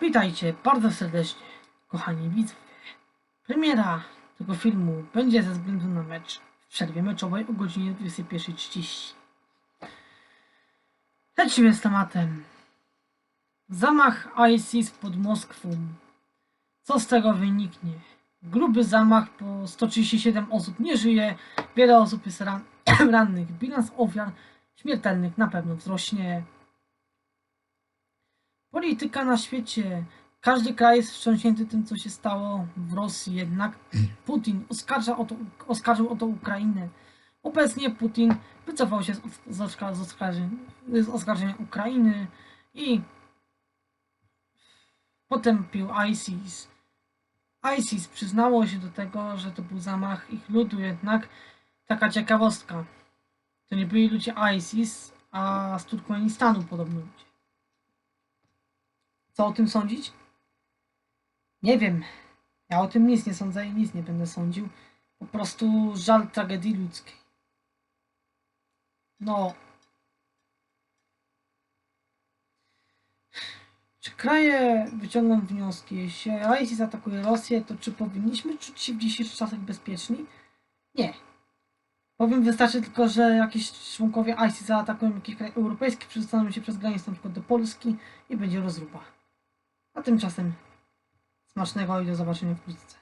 Witajcie bardzo serdecznie, kochani widzowie. Premiera tego filmu będzie ze względu na mecz w przerwie meczowej o godzinie 21.30. Lecimy z tematem. Zamach ISIS pod Moskwą. Co z tego wyniknie? Gruby zamach, po 137 osób nie żyje, wiele osób jest ran rannych. Bilans ofiar śmiertelnych na pewno wzrośnie. Polityka na świecie. Każdy kraj jest wstrząśnięty tym, co się stało w Rosji, jednak Putin oskarża o to, oskarżył o to Ukrainę. Obecnie Putin wycofał się z, oskarż- z, oskarżeń, z oskarżenia Ukrainy i potępił ISIS. ISIS przyznało się do tego, że to był zamach ich ludu, jednak taka ciekawostka. To nie byli ludzie ISIS, a z Turkmenistanu podobno ludzie. Co o tym sądzić? Nie wiem. Ja o tym nic nie sądzę i nic nie będę sądził. Po prostu żal tragedii ludzkiej. No. Czy kraje wyciągną wnioski? Jeśli ISIS atakuje Rosję, to czy powinniśmy czuć się w dzisiejszych czasach bezpieczni? Nie. Powiem, wystarczy tylko, że jakieś członkowie ISIS zaatakują jakiś kraj europejski, przedostaną się przez granicę przykład do Polski i będzie rozruba. A tymczasem smacznego i do zobaczenia wkrótce.